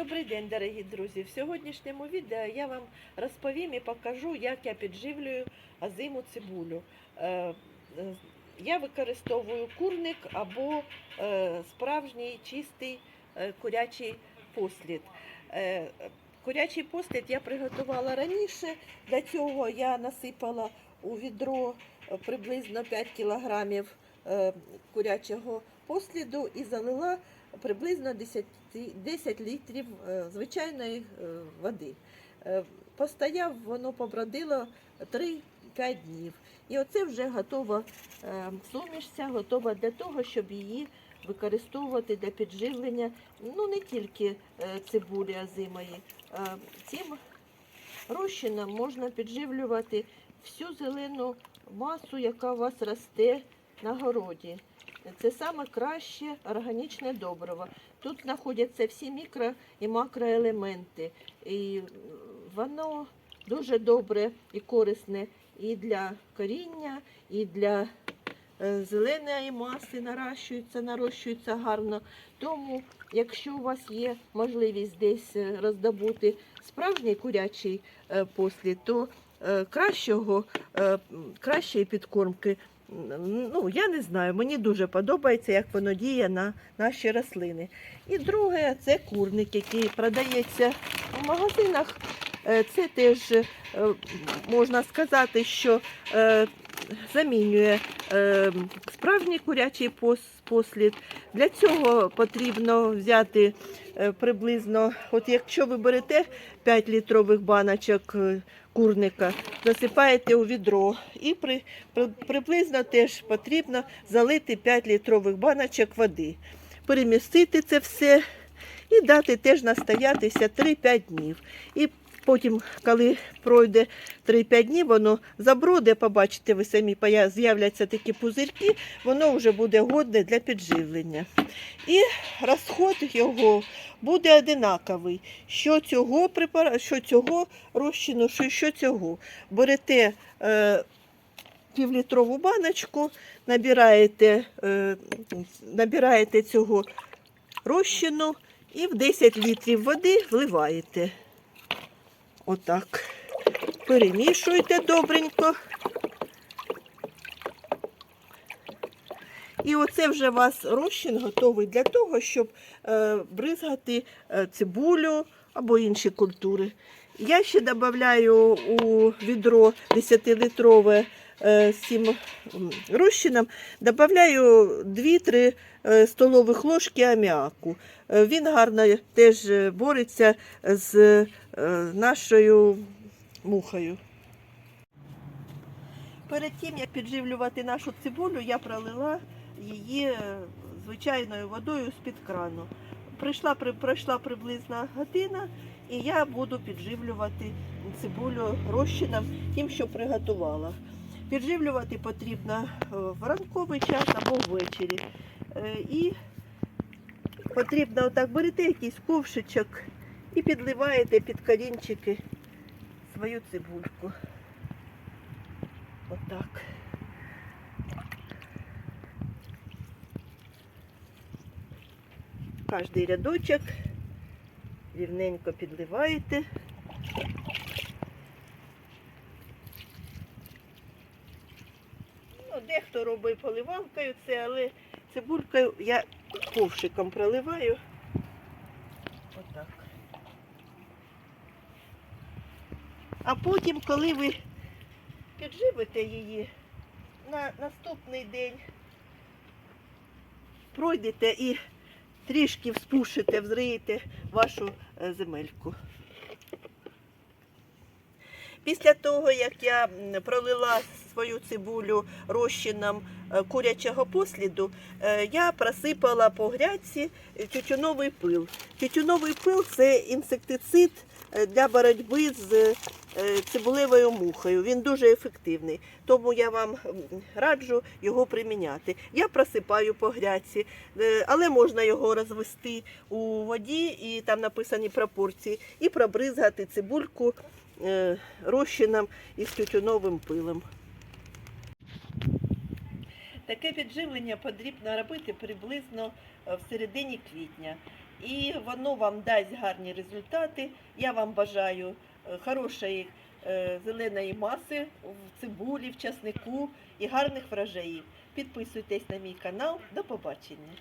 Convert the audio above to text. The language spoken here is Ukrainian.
Добрий день, дорогі друзі. В сьогоднішньому відео я вам розповім і покажу, як я підживлюю озиму цибулю. Е, е, Я використовую курник або е, справжній чистий курячий послід. Курячий послід я приготувала раніше. Для цього я насипала у відро приблизно 5 кілограмів курячого посліду і залила приблизно 10, 10 літрів е, звичайної е, води. Е, Постояв, воно побродило 3-5 днів. І оце вже готова сумішця, готова для того, щоб її використовувати для підживлення ну не тільки цибулі озимої. Цим розчином можна підживлювати всю зелену масу, яка у вас росте на городі. Це саме краще органічне добриво. Тут знаходяться всі мікро і макроелементи. І воно дуже добре і корисне і для коріння, і для е, зеленої маси нарощується, нарощується гарно. Тому, якщо у вас є можливість десь е, роздобути справжній курячий е, послід, то кращого, кращої підкормки ну, я не знаю, мені дуже подобається, як воно діє на наші рослини. І друге, це курник, який продається в магазинах. Е, Це теж е, можна сказати, що е, замінює е, справжній курячий пос- послід. Для цього потрібно взяти е, приблизно, от якщо ви берете 5 літрових баночок е, курника, засипаєте у відро і при, при- приблизно теж потрібно залити 5 літрових баночок води, перемістити це все і дати теж настоятися 3-5 днів. І потім, коли пройде 3-5 днів, воно заброде, побачите, ви самі з'являться такі пузирки, воно вже буде годне для підживлення. І розход його буде одинаковий. Що цього препара... що цього розчину, що, цього. Берете е, півлітрову баночку, набираєте, е, набираєте цього розчину і в 10 літрів води вливаєте. Отак. Перемішуйте добренько. І оце вже у вас розчин готовий для того, щоб е, бризгати е, цибулю або інші культури. Я ще додаю у відро 10-літрове е, з цим розчином, додаю 2-3 е, столових ложки аміаку. Він гарно теж бореться з нашою мухою. Перед тим, як підживлювати нашу цибулю, я пролила її е, звичайною водою з-під крану. Прийшла, при- пройшла приблизно година, і я буду підживлювати цибулю розчином тим, що приготувала. Підживлювати потрібно е, в ранковий час або ввечері. Е, І потрібно отак берете якийсь ковшичок і підливаєте під корінчики свою цибульку. Отак. Кожний рядочок рівненько підливаєте. Ну, дехто робить поливалкою це, але цибулькою я ковшиком проливаю. Отак. А потім, коли ви підживите її, на наступний день пройдете і трішки вспушите, взриєте вашу е, земельку. Після того, як я пролила свою цибулю розчином е, курячого посліду, е, я просипала по грядці тютюновий пил. Тютюновий пил це інсектицид для боротьби з мухою. Він дуже ефективний, тому я вам раджу його приміняти. Я просипаю по грядці, е, але можна його розвести у воді, і там написані пропорції, і пробризгати цибульку е, розчином із тютюновим пилом. Таке підживлення потрібно робити приблизно е, в середині квітня. І воно вам дасть гарні результати. Я вам бажаю хорошої е, зеленої маси в цибулі, в часнику і гарних врожаїв. Підписуйтесь на мій канал. До побачення.